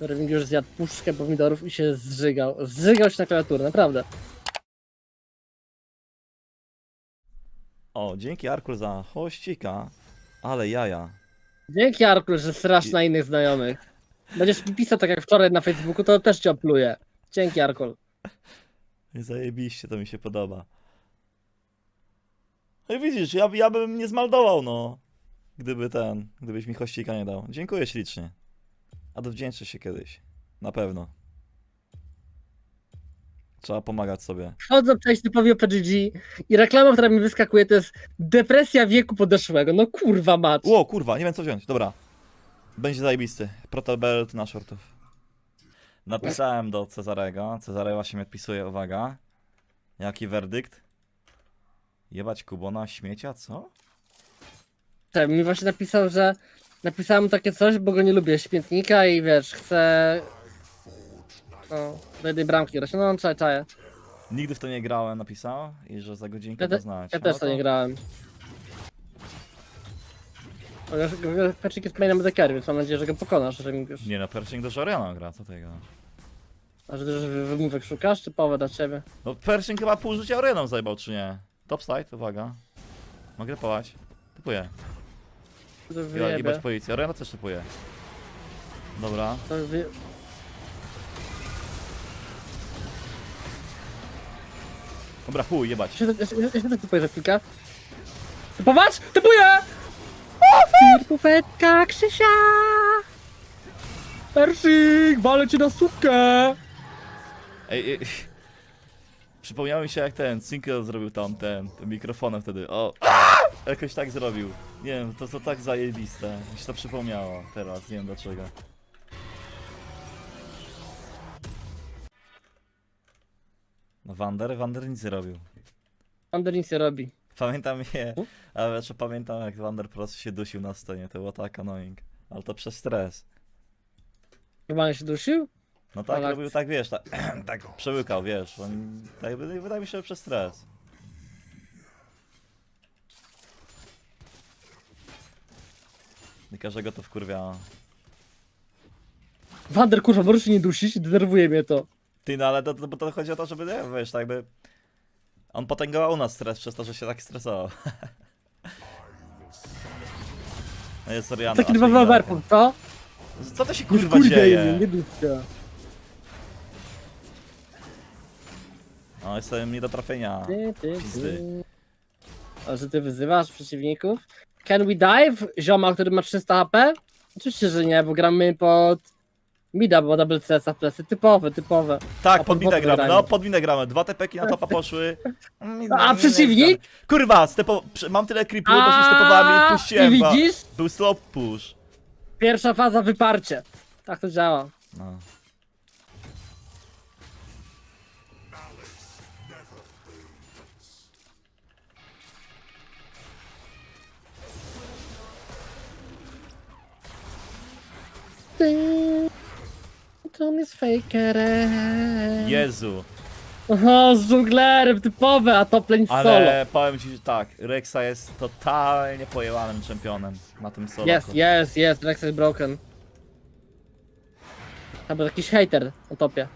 Remigiusz zjadł puszkę pomidorów i się zżygał. Zżygał się na klawiaturę, naprawdę. O, dzięki Arkul za hościka. Ale jaja. Dzięki Arkul, że strasz na innych znajomych. Będziesz mi pisał tak jak wczoraj na Facebooku, to też cię opluję. Dzięki Arkul. Zajebiście, to mi się podoba. No i widzisz, ja, ja bym nie zmaldował, no. Gdyby ten, gdybyś mi hościka nie dał. Dziękuję ślicznie. A dowdzięczę się kiedyś. Na pewno. Trzeba pomagać sobie. Wchodzę przejść typowi PGG i reklama, która mi wyskakuje, to jest depresja wieku podeszłego. No kurwa mać. Ło, kurwa, nie wiem co wziąć. Dobra. Będzie zajebisty. Protobelt na shortów. Napisałem do Cezarego. Cezary właśnie mi odpisuje, uwaga. Jaki werdykt? Jebać Kubona śmiecia, co? Tak, mi właśnie napisał, że napisałem takie coś, bo go nie lubię, śmietnika i wiesz, chcę... No, do jednej bramki grać. No, czaję, czaję. Nigdy w to nie grałem, napisał. I że za godzinkę Ja, to te, znać. ja No też to nie grałem. Patrick jest mainem decker, więc mam nadzieję, że go pokonasz, że mi już... Nie no, Pershing do Oriana gra, co ty gadasz? A że że wymówek szukasz, czy połowę dla ciebie? No Pershing chyba pół życia Orianą zajebał, czy nie? Topside, uwaga. Mogę połać. Typuję. To Ja wyjebie. jebać policję. Oriana też typuje. Dobra. To wy... Dobra, chuj, jebać. Jeszcze, jeszcze, jeszcze, jeszcze typuję za chwilkę. Typować! Typuję! Pirkóweczka Krzysia! Persik, walę ci na sukę! Ej, ej. Przypomniało mi się jak ten Cinkel zrobił tam ten, tym mikrofonem wtedy. O! Jakoś tak zrobił. Nie wiem, to to tak zajebiste. Mi się to przypomniało teraz, nie wiem dlaczego. No Wander? Wander nic nie robił. Ander nic nie robi. Pamiętam je, ale jeszcze pamiętam jak Wander po prostu się dusił na scenie, to było tak annoying. Ale to przez stres. Chyba się dusił? No tak, Ale- robił tak, wiesz, tak, tak przełykał, wiesz. On, tak, jakby- wydaje mi się, że przez stres. I każdego to wkurwia. Wander, kurwa, możesz się nie dusić? Denerwuje mnie to. Ty, no ale to, to, bo to chodzi o to, żeby, nie, wiesz, tak jakby... On potęgował u nas stres przez to, że się tak stresował. No jest Oriana. Taki dwa mi waberpunkt, co? Co to się Kurwa, kurwa dzieje? nie duś się. No, jestem nie do trafienia. Ty, ty, Pizdy. ty. A że ty wyzywasz przeciwników? Can we dive? Zioma, który ma 300 HP? Oczywiście, że nie, bo gramy pod... Mida, bo double CS w plecy. Typowe, typowe. Tak, A pod minę gramy, grajmy. no pod minę gramy. Dwa tepeki na topa poszły. A przeciwnik? Kurwa, stepo... mam tyle creepu, bo się stepowałem i I puściłem. ba- widzisz? Był slow push. Pierwsza faza wyparcie. Tak to działa. No. Ty, To jest fakerem. Jezu. Oho, z dżunglerem, typowe, a top lane solo. Ale powiem ci, że tak, Rexa jest totalnie pojebanym czempionem na tym solo. Jest, jest, jest, Rex is broken. Albo jakiś hater na topie.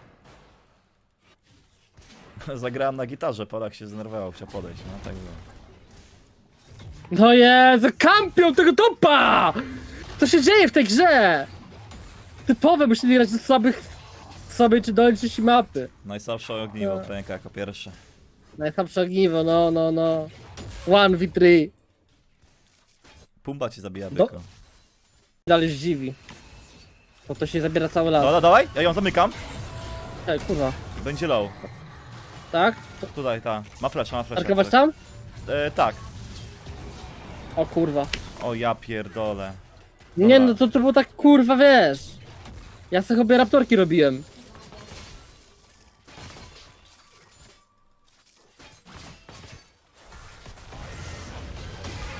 Zagrałem na gitarze, Polak się zdenerwował, chciał podejść, no tak było. No Jezu, kampion tego topa! Co się dzieje w tej grze? Typowe, musieli grać do słabych, słabej czy dolnej części mapy. Najsłabsze ogniwo, Tak. Pęka jako pierwsze. Najsłabsze ogniwo, no, no, no. 1v3. Pumba ci zabija Do- byko. Dalej zdziwi. Bo to się zabiera cały las. Dobra, dawaj, ja ją zamykam. Ej, kurwa. Będzie low. Tak? Tutaj, ta. Ma flash, ma flash. Arkować tam? E, tak. O kurwa. O ja pierdolę. Nie Dobra. no, to, to było tak kurwa, wiesz. Ja sobie obie raptorki robiłem.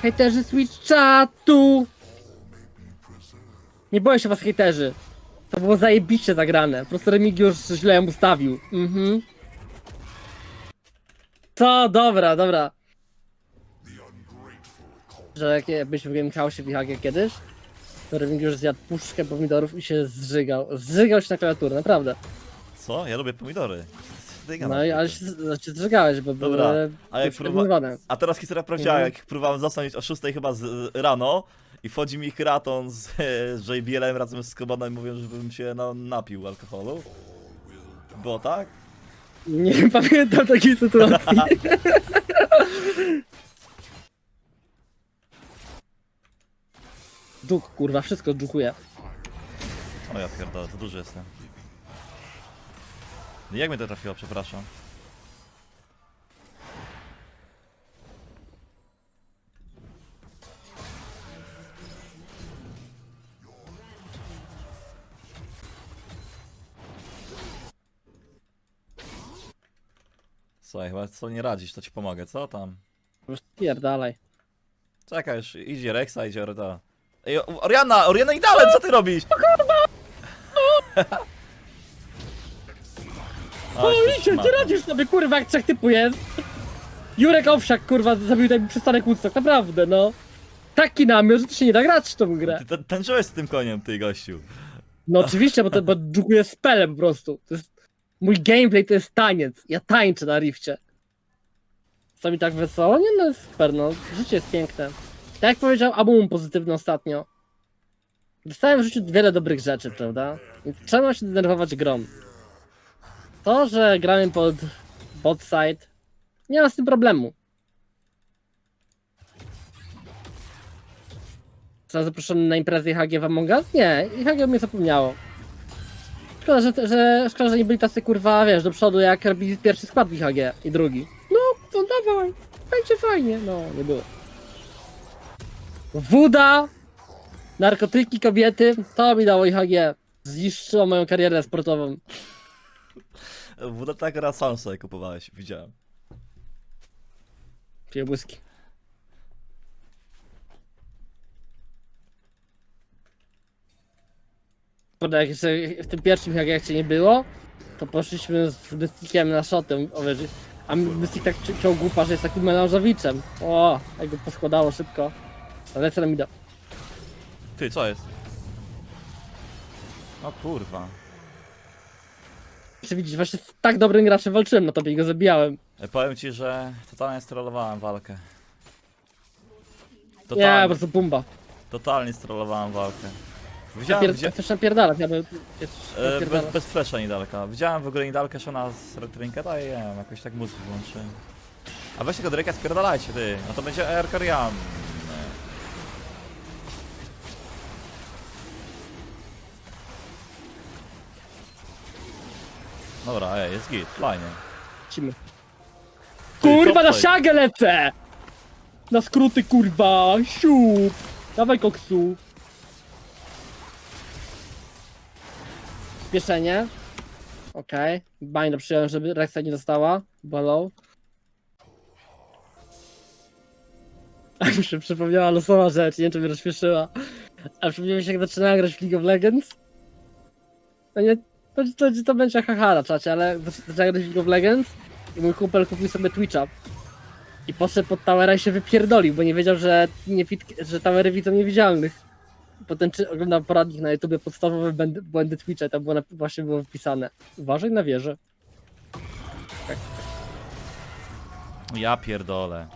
Hejterzy Switch chatu! Nie boję się was hejterzy. To było zajebiście zagrane. Po prostu Remigiusz źle ją ustawił. Mhm. To dobra, dobra. Że byliśmy w Game Chaosie w kiedyś, już zjadł puszkę pomidorów i się zżygał. Zżygał się na klawiaturę, naprawdę. Co? Ja lubię pomidory. Ty No i ale się, znaczy zżygałeś, bo Dobra, były a jak przeterminowane. A teraz historia prawdziwa, Mhm. jak próbowałem zasnąć o 6 chyba z, rano i wchodzi mi Kraton z, z JBL-em razem z Skobanem i mówią, żebym się na, napił alkoholu. Było tak? Nie pamiętam takiej sytuacji. Dżuk, kurwa, wszystko dżukuje. O ja pierdolę, to duży jestem. Jak mnie to trafiło, przepraszam. Słuchaj, chyba co nie radzisz, to ci pomogę, co tam? Już pierdalaj. Czekaj, już idzie Rexa, idzie Orda. Ej, O- Oriana, Oriana idealem, co ty robisz? O, Licie, ty radzisz sobie, kurwa, jak trzech typu jest. Jurek Owsiak, kurwa, zabił ten przystanek Woodstock, naprawdę, no. Taki namiot, że to się nie da grać w tą grę. Ty tańczyłeś z tym koniem, ty gościu. No oczywiście, bo to bo spelem po prostu. To jest, mój gameplay to jest taniec. Ja tańczę na rifcie. Co mi tak wesoło? Nie no, jest super, no. Życie jest piękne. Tak jak powiedział Abum pozytywny ostatnio. Dostałem w życiu wiele dobrych rzeczy, prawda? Więc trzeba się denerwować grom. To, że gramy pod bot side, nie ma z tym problemu. Zostałem zaproszony na imprezę IHG w Among Us? Nie, IHG mnie zapomniało. Szkoda, że, że, szkoda, że nie byli tacy kurwa, wiesz, do przodu jak robili pierwszy skład w IHG i drugi. No, to dawaj, będzie fajnie. No, nie było. Woda, narkotyki, kobiety, to mi dało IHG. Zniszczyło moją karierę sportową. Woda tak raz sam sobie kupowałeś, widziałem. Piję błyski. Potem jak jeszcze w tym pierwszym jak jak cię nie było, to poszliśmy z Mystikiem na shotem. A Mystik tak ci- ciął głupa, że jest takim melanżowiczem. O, jak go poskładało szybko. Lecę na mida. Ty, co jest? O kurwa. Czy widzisz, właśnie z tak dobrym graczem walczyłem na tobie i go zabijałem. E, powiem ci, że totalnie strollowałem walkę. Nie, po Totalnie, prostu bumba. totalnie strollowałem walkę. Ja Widziałem, pier... Chcesz napierdalać, ja bym... e, napierdalać. bez, bez flasha niedaleka. Widziałem w ogóle niedaleka Shona z Red Trinketa i nie wiem, jakoś tak muzykę włączyłem. A weź tego Drake'a spierdalajcie ty, no to będzie Air Karian. Dobra, ej, jest git, fajnie. Lecimy. Ty, Kurwa, na top szagę lecę! Na skróty, kurwa! Siup! Dawaj koksu. Spieszenie. Okej. Okay. Bind przyjąłem, żeby Rexa nie dostała. Bolą. A mi się przypomniała losowa rzecz, nie wiem czy mnie rozśmieszyła. A przypomniała mi się jak zaczynałem grać w League of Legends. No nie, to, to, to będzie haha na czacie, ale zacząłem grać w of Legends i mój kumpel kupił sobie Twitcha. I poszedł pod towera i się wypierdolił, bo nie wiedział, że, nie, że towery widzą niewidzialnych. Potem czy, oglądał poradnik na YouTube podstawowe błędy, błędy Twitcha i tam było właśnie było wypisane. Uważaj na wieżę. Ja pierdolę.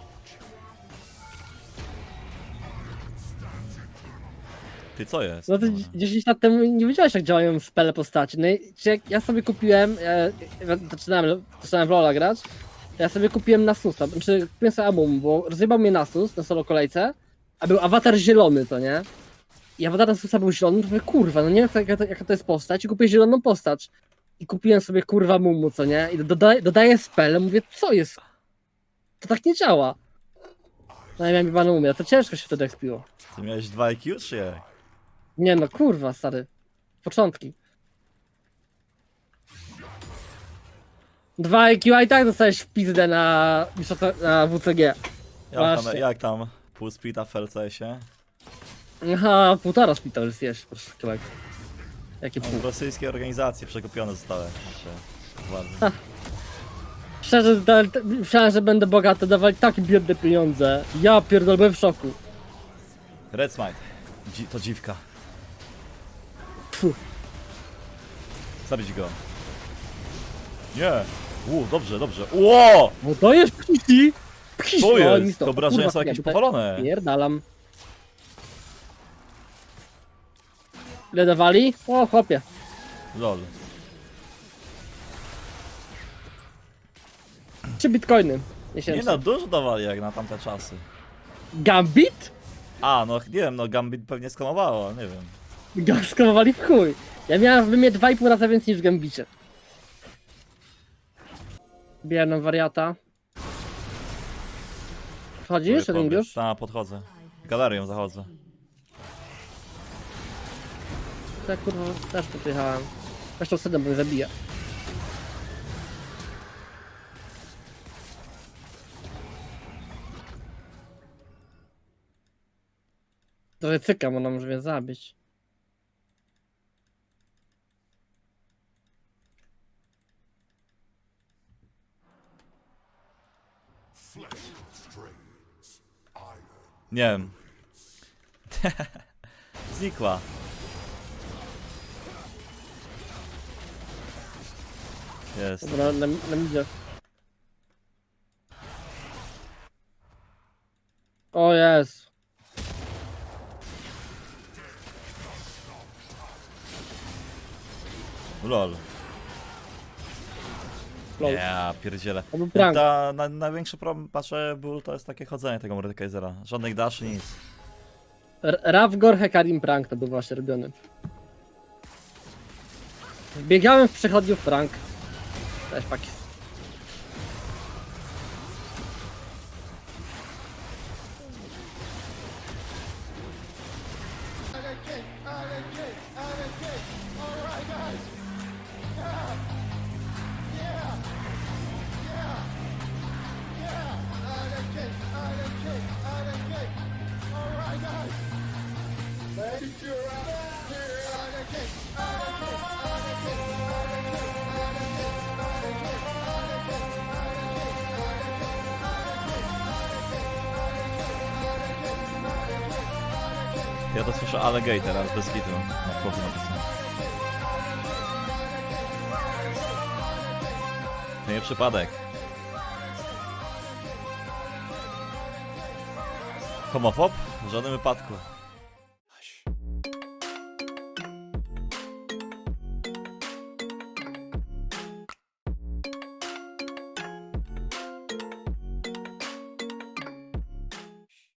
Ty co jest? No to Dobra. 10 lat temu nie wiedziałeś jak działają spele postaci. No i czy jak ja sobie kupiłem, e, ja zaczynałem, zaczynałem w Lola grać, to ja sobie kupiłem Nasusa, znaczy kupiłem sobie Amum, bo rozjebał mnie Nasus na solo kolejce, a był awatar zielony, to nie? I awatar Nasusa był zielony, to mówię, kurwa, no nie wiem jaka to, jaka to jest postać i kupię zieloną postać. I kupiłem sobie kurwa Mumu, co nie? I dodaję, dodaję spele, mówię, co jest? To tak nie działa. No ja miałem jebane umie, to ciężko się wtedy ekspiło. Ty miałeś 2 IQ czy jak? Nie no, kurwa, stary. Początki. Dwa IQ, a i tak dostałeś w pizdę na, mistrzostwa- na WCG. Jak tam, Właśnie. jak tam pół splita w LCS-ie? Aha, półtora szpital zjesz, proszę kawałek. Jakie pół? W rosyjskiej organizacji przekupione zostały. Znaczy. Szczerze, da- t- myślałem, że będę bogaty, dawali takie biedne pieniądze. Ja pierdolę, byłem w szoku. Red Smite. Dzi to dziwka. Koksu. Zabić go. Nie. U, dobrze, dobrze. Ło! No to jest psi. Psi. To O, jest! nic to. obrażenia Kurwa, są jakieś ja tutaj powalone. Pierdalam. Ile dawali? O, chłopie. Lol. Trzy bitcoiny. Nie Miesięcznie. no, dużo dawali jak na tamte czasy. Gambit? A, no nie wiem, no Gambit pewnie skamowało, nie wiem. Gaskomowali w chuj. Ja miałem w wymie 2,5 razy więcej niż w Gambicie. Bieram wariata. Wchodzisz, Ringiusz? Tak, podchodzę. Galerią zachodzę. Tak kurwa, też tu przyjechałem. Zresztą sedem, bo mnie zabija. Trochę cykam, ona może mnie zabić. Nie wiem. Znikła. Jest. Dobra, na, na midzie. O jest. Lol. Lol. Ja pierdzielę. To był prank. Ta, na, największy problem, patrzę, był, to jest takie chodzenie tego Mordekaisera. Żadnych daszy, nic. R- Ravgor Hekarim prank to był właśnie robiony. Wbiegałem w przechodniów prank. Cześć Pakis. To słyszę Allegate teraz, bez kitu. Na chłopie napisane. To nie przypadek. Homofob? W żadnym wypadku.